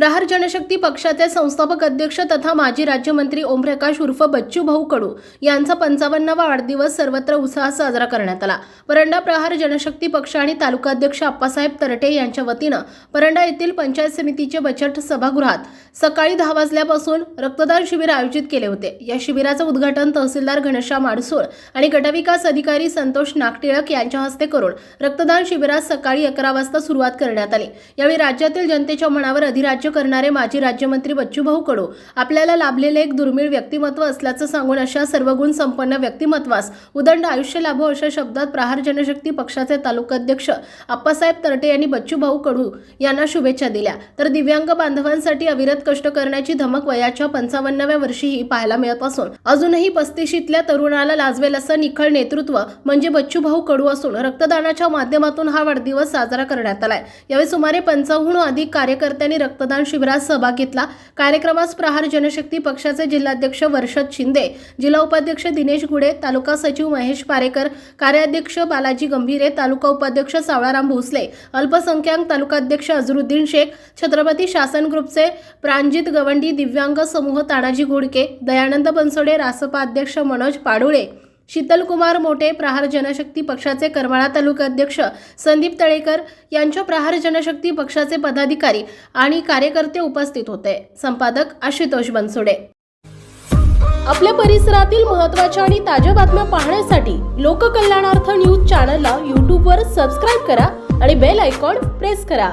प्रहार जनशक्ती पक्षाचे संस्थापक अध्यक्ष तथा माजी राज्यमंत्री ओमप्रकाश उर्फ बच्चू भाऊ कडू यांचा पंचावन्नावा वाढदिवस सर्वत्र उत्साहात साजरा करण्यात आला. परंडा प्रहार जनशक्ती पक्ष आणि तालुकाध्यक्ष आप्पासाहेब तरटे यांच्या वतीनं परंडा येथील पंचायत समितीचे बचत सभागृहात सकाळी दहा वाजल्यापासून रक्तदान शिबिर आयोजित केले होते. या शिबिराचं उद्घाटन तहसीलदार घनश्याम आडसूळ आणि गटविकास अधिकारी संतोष नागटिळक यांच्या हस्ते करून रक्तदान शिबिरात सकाळी अकरा वाजता सुरुवात करण्यात आली. यावेळी राज्यातील जनतेच्या मनावर अधिराज्य करणारे माजी राज्यमंत्री बच्चूभाऊ कडू आपल्याला लाभलेले एक दुर्मिळ व्यक्तिमत्व असल्याचं सांगून अशा सर्वगुण संपन्न व्यक्तिमत्वास उदंड आयुष्य लाभो अशा शब्दात प्रहार जनशक्ती पक्षाचे तालुकाध्यक्ष आप्पासाहेब तरटे यांनी बच्चूभाऊ कडू यांना शुभेच्छा दिल्या. तर दिव्यांग बांधवांसाठी अविरत कष्ट करण्याची धमक वयाच्या पंचावन्नाव्या वर्षीही पाहायला मिळत असून अजूनही पस्तीशीतल्या तरुणाला लाजवेल असं निखळ नेतृत्व म्हणजे बच्चूभाऊ कडू असून रक्तदानाच्या माध्यमातून हा वाढदिवस साजरा करण्यात आलाय. यावेळी सुमारे पंचावन्न अधिक कार्यकर्त्यांनी रक्तदान शिबिरात सहभाग घेतला. कार्यक्रमास प्रहार जनशक्ती पक्षाचे जिल्हाध्यक्ष वर्षद शिंदे जिल्हा उपाध्यक्ष दिनेश घुडे तालुका सचिव महेश पारेकर कार्याध्यक्ष बालाजी गंभीरे तालुका उपाध्यक्ष सावळाराम भोसले अल्पसंख्याक तालुकाध्यक्ष अझरुद्दीन शेख छत्रपती शासन ग्रुपचे प्रांजित गवंडी दिव्यांग समूह तानाजी घोडके दयानंद बनसोडे रासपा अध्यक्ष मनोज पाडुळे शीतलकुमार मोटे प्रहार जनशक्ती पक्षाचे करमाळा तालुका अध्यक्ष संदीप तळेकर यांच्या प्रहार जनशक्ती पक्षाचे पदाधिकारी आणि कार्यकर्ते उपस्थित होते. संपादक आशुतोष बनसोडे. आपल्या परिसरातील महत्त्वाच्या आणि ताज्या बातम्या पाहण्यासाठी लोककल्याणार्थ न्यूज चॅनलला यूट्यूबवर सबस्क्राईब करा आणि बेल आयकॉन प्रेस करा.